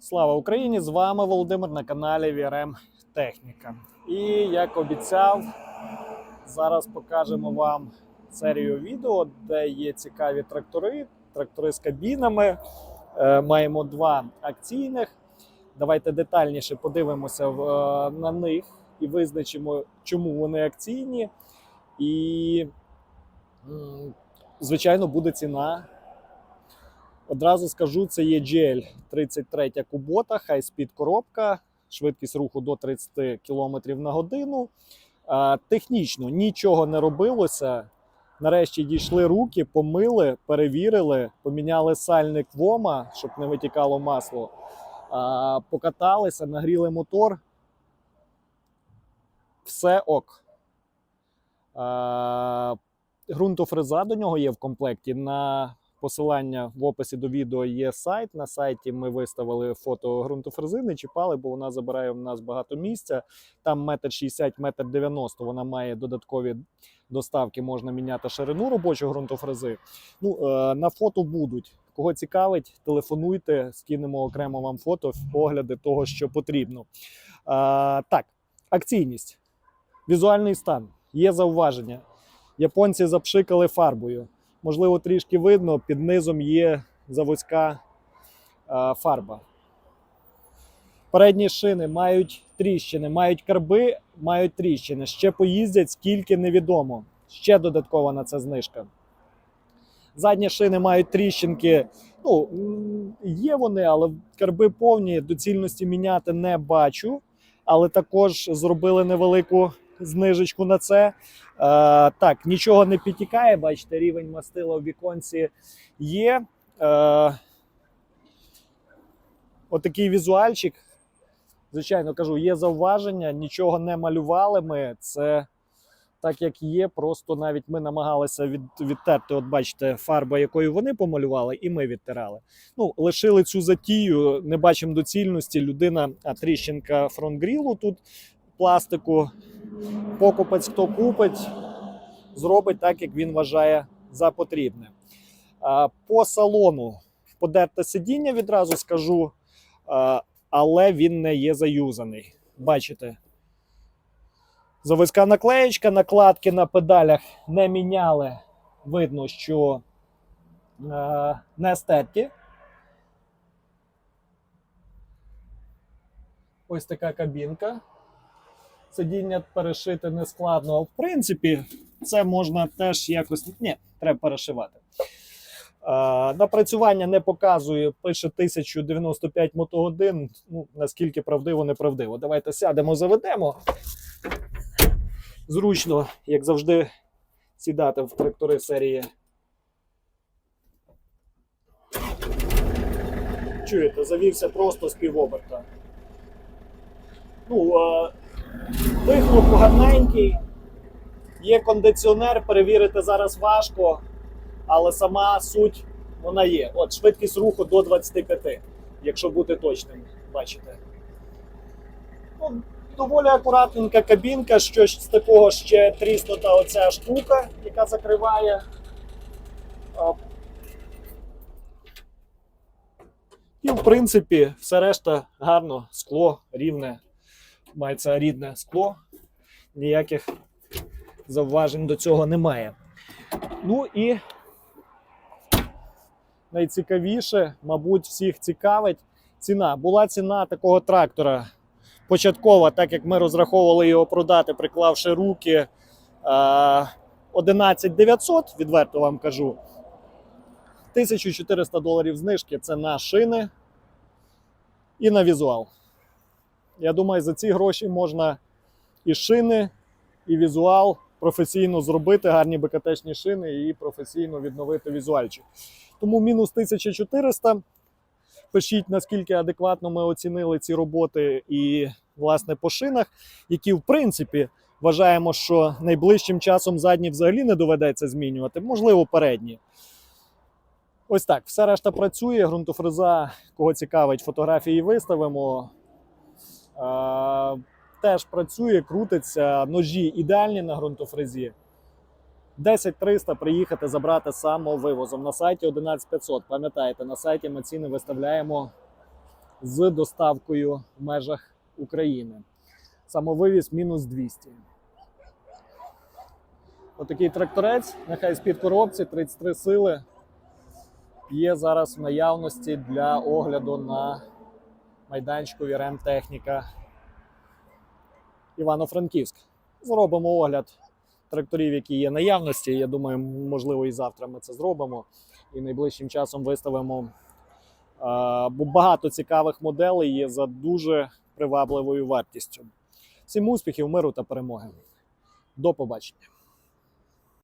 Слава Україні! З вами Володимир на каналі VRM Техніка. І як обіцяв, зараз покажемо вам серію відео, де є цікаві трактори, трактори з кабінами. Е, Маємо два акційних. Давайте детальніше подивимося е, на них і визначимо, чому вони акційні. І, звичайно, буде ціна Одразу скажу, це є GL 33 кубота, high-speed коробка, швидкість руху до 30 км на годину. Технічно нічого не робилося. Нарешті дійшли руки, помили, перевірили, поміняли сальник вома, щоб не витікало масло. Покаталися, нагріли мотор. Все ок. А, Ґрунтофреза до нього є в комплекті. На посилання в описі до відео є сайт. На сайті ми виставили фото ґрунтофрези, не чіпали, бо вона забирає в нас багато місця. Там метр 60, метр 90. Вона має додаткові доставки, можна міняти ширину робочої ґрунтофрези. Ну, е, на фото будуть. Кого цікавить, телефонуйте, скинемо окремо вам фото, огляди того, що потрібно. Е, так, акційність, візуальний стан, є зауваження. Японці запшикали фарбою можливо, трішки видно, під низом є заводська е, фарба. Передні шини мають тріщини, мають карби, мають тріщини. Ще поїздять, скільки невідомо. Ще додаткова на це знижка. Задні шини мають тріщинки. Ну, є вони, але карби повні, доцільності міняти не бачу. Але також зробили невелику знижечку на це. Е, так, нічого не підтікає, бачите, рівень мастила в віконці є. Е, отакий візуальчик. Звичайно, кажу, є зауваження, нічого не малювали ми. Це так, як є. Просто навіть ми намагалися від, відтерти, от бачите, фарба, якою вони помалювали, і ми відтирали. Ну, лишили цю затію, не бачимо доцільності. Людина, а тріщинка фронтгрілу тут пластику. Покупець, хто купить, зробить так, як він вважає за потрібне. По салону подерте сидіння відразу скажу, але він не є заюзаний. Бачите? Заводська наклеєчка, накладки на педалях не міняли. Видно, що не стерті. Ось така кабінка. Сидіння перешити не складно. В принципі, це можна теж якось. Ні, треба перешивати. Е, напрацювання не показує, пише 1095 мотогодин. Ну, наскільки правдиво, неправдиво. Давайте сядемо, заведемо. Зручно, як завжди, сідати в трактори серії. Чуєте, завівся просто з півоберта. Ну, вихлоп гарненький. Є кондиціонер, перевірити зараз важко, але сама суть вона є. От швидкість руху до 25, якщо бути точним, бачите. Ну, доволі акуратненька кабінка, щось з такого ще тріснута оця штука, яка закриває. І, в принципі, все решта гарно, скло рівне, мається рідне скло, ніяких зауважень до цього немає. Ну і найцікавіше, мабуть, всіх цікавить ціна. Була ціна такого трактора початкова, так як ми розраховували його продати, приклавши руки е, 11 900, відверто вам кажу. 1400 доларів знижки це на шини і на візуал. Я думаю, за ці гроші можна і шини, і візуал професійно зробити, гарні БКТшні шини і професійно відновити візуальчик. Тому мінус 1400. Пишіть, наскільки адекватно ми оцінили ці роботи і, власне, по шинах, які, в принципі, вважаємо, що найближчим часом задні взагалі не доведеться змінювати, можливо, передні. Ось так, все решта працює. Ґрунтофреза, кого цікавить, фотографії виставимо. Теж працює, крутиться, ножі ідеальні на ґрунтофрезі. 10300 приїхати забрати самовивозом на сайті 11500. Пам'ятаєте, на сайті ми ціни виставляємо з доставкою в межах України. Самовивіз мінус 200. Отакий тракторець, нехай з-під коробці 33 сили. Є зараз в наявності для огляду на майданчику Вірем Техніка Івано-Франківськ. Зробимо огляд тракторів, які є наявності. Я думаю, можливо, і завтра ми це зробимо. І найближчим часом виставимо. Бо багато цікавих моделей є за дуже привабливою вартістю. Всім успіхів, миру та перемоги. До побачення.